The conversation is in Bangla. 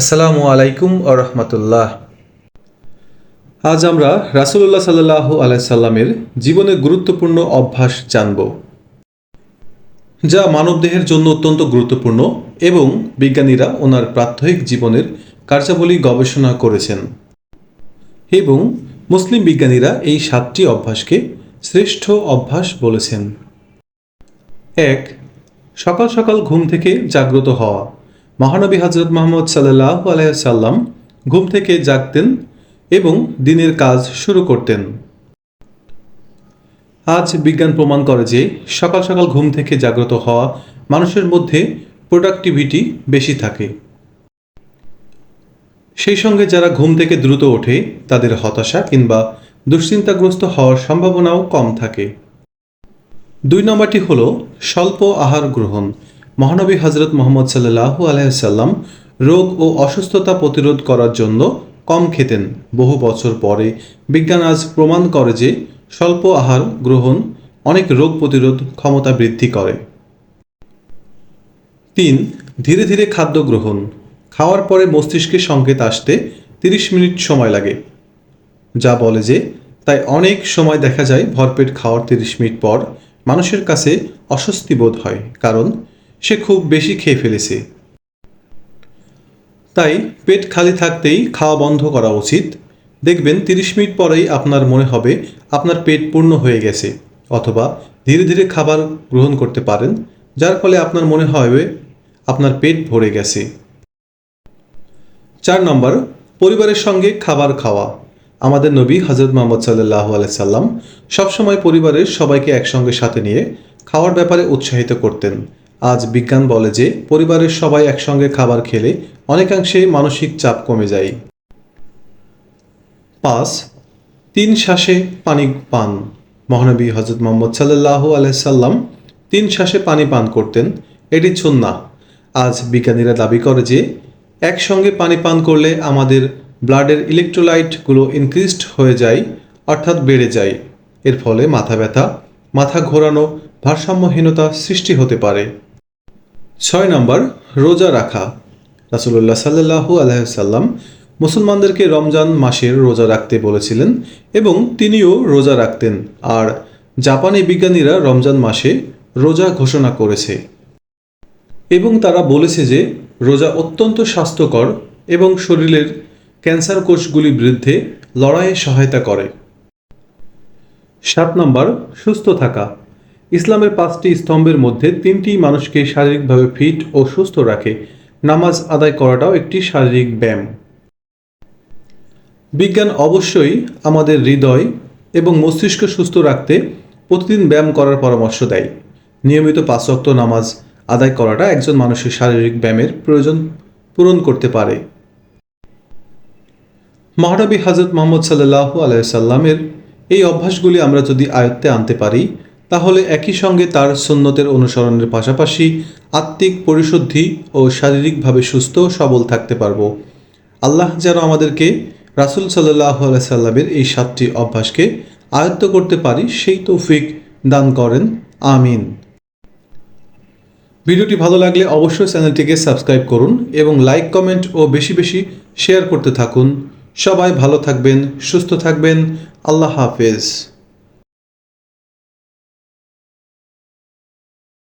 আসসালামু আলাইকুম ও রহমতুল্লাহ। আজ আমরা রাসুল্লাহ সাল্লাহ আলাইসাল্লামের জীবনের গুরুত্বপূর্ণ অভ্যাস জানব, যা মানবদেহের জন্য অত্যন্ত গুরুত্বপূর্ণ এবং বিজ্ঞানীরা ওনার প্রাত্যহিক জীবনের কার্যাবলী গবেষণা করেছেন এবং মুসলিম বিজ্ঞানীরা এই সাতটি অভ্যাসকে শ্রেষ্ঠ অভ্যাস বলেছেন। এক, সকাল সকাল ঘুম থেকে জাগ্রত হওয়া। মহানবী হজরত মোহাম্মদ সাল্লাহ আলাইসাল্লাম ঘুম থেকে জাগতেন এবং দিনের কাজ শুরু করতেন। আজ বিজ্ঞান প্রমাণ করে যে সকাল সকাল ঘুম থেকে জাগ্রত হওয়া মানুষের মধ্যে প্রোডাক্টিভিটি বেশি থাকে। সেই সঙ্গে যারা ঘুম থেকে দ্রুত ওঠে, তাদের হতাশা কিংবা দুশ্চিন্তাগ্রস্ত হওয়ার সম্ভাবনাও কম থাকে। দুই নম্বরটি হল স্বল্প আহার গ্রহণ। মহানবী হজরত মোহাম্মদ সাল্লাহু আলাইসাল্লাম রোগ ও অসুস্থতা প্রতিরোধ করার জন্য কম খেতেন। বহু বছর পরে বিজ্ঞান আজ প্রমাণ করে যে স্বল্প আহার গ্রহণ অনেক রোগ প্রতিরোধ ক্ষমতা বৃদ্ধি করে। তিন, ধীরে ধীরে খাদ্য গ্রহণ। খাওয়ার পরে মস্তিষ্কে সংকেত আসতে তিরিশ মিনিট সময় লাগে। যা বলে যে তাই অনেক সময় দেখা যায় ভরপেট খাওয়ার তিরিশ মিনিট পর মানুষের কাছে অস্বস্তি বোধ হয়। কারণ সে খুব বেশি খেয়ে ফেলেছে। তাই পেট খালি থাকতেই খাওয়া বন্ধ করা উচিত। দেখবেন তিরিশ মিনিট পরেই আপনার মনে হবে আপনার পেট পূর্ণ হয়ে গেছে, অথবা ধীরে ধীরে খাবার গ্রহণ করতে পারেন, যার ফলে আপনার মনে হবে আপনার পেট ভরে গেছে। চার নম্বর, পরিবারের সঙ্গে খাবার খাওয়া। আমাদের নবী হজরত মোহাম্মদ সাল্লাহ আলাইসাল্লাম সবসময় পরিবারের সবাইকে একসঙ্গে সাথে নিয়ে খাওয়ার ব্যাপারে উৎসাহিত করতেন। আজ বিজ্ঞান বলে যে, পরিবারের সবাই একসঙ্গে খাবার খেলে অনেকাংশে মানসিক চাপ কমে যায়। পাঁচ, তিন শ্বাসে পানি পান। মহানবী হজরত মোহাম্মদ সাল্লাহ আলাইসাল্লাম তিন শ্বাসে পানি পান করতেন। এটি সুন্না আজ বিজ্ঞানীরা দাবি করে যে, একসঙ্গে পানি পান করলে আমাদের ব্লাডের ইলেকট্রোলাইটগুলো ইনক্রিজড হয়ে যায়, অর্থাৎ বেড়ে যায়। এর ফলে মাথা ব্যথা, মাথা ঘোরানো, ভারসাম্যহীনতা সৃষ্টি হতে পারে। ছয় নম্বর, রোজা রাখা। রাসুল্লাহ সাল্লাহু আলহাম মুসলমানদেরকে রমজান মাসের রোজা রাখতে বলেছিলেন এবং তিনিও রোজা রাখতেন। আর জাপানি বিজ্ঞানীরা রমজান মাসে রোজা ঘোষণা করেছে। এবং তারা বলেছে যে, রোজা অত্যন্ত স্বাস্থ্যকর এবং শরীরের ক্যান্সার কোষগুলির বিরুদ্ধে লড়াইয়ে সহায়তা করে। সাত নম্বর, সুস্থ থাকা। ইসলামের পাঁচটি স্তম্ভের মধ্যে তিনটি মানুষকে শারীরিকভাবে ফিট ও সুস্থ রাখে। নামাজ আদায় করাটাও একটি শারীরিক ব্যায়াম। বিজ্ঞান অবশ্যই আমাদের হৃদয় এবং মস্তিষ্ক সুস্থ রাখতে প্রতিদিন ব্যায়াম করার পরামর্শ দেয়। নিয়মিত পাঁচক্ত নামাজ আদায় করাটা একজন মানুষের শারীরিক ব্যায়ামের প্রয়োজন পূরণ করতে পারে। মহানবী হজরত মোহাম্মদ সাল্লাহ আলাইসাল্লামের এই অভ্যাসগুলি আমরা যদি আয়ত্তে আনতে পারি তাহলে একই সঙ্গে তার সুন্নতের অনুসরণের পাশাপাশি আত্মিক পরিশুদ্ধি ও শারীরিকভাবে সুস্থ সবল থাকতে পারব। আল্লাহ যেন আমাদেরকে রাসুল সাল্লাহ সাল্লামের এই সাতটি অভ্যাসকে আয়ত্ত করতে পারি, সেই তৌফিক দান করেন। আমিন। ভিডিওটি ভালো লাগলে অবশ্যই চ্যানেলটিকে সাবস্ক্রাইব করুন এবং লাইক, কমেন্ট ও বেশি বেশি শেয়ার করতে থাকুন। সবাই ভালো থাকবেন, সুস্থ থাকবেন। আল্লাহ হাফেজ।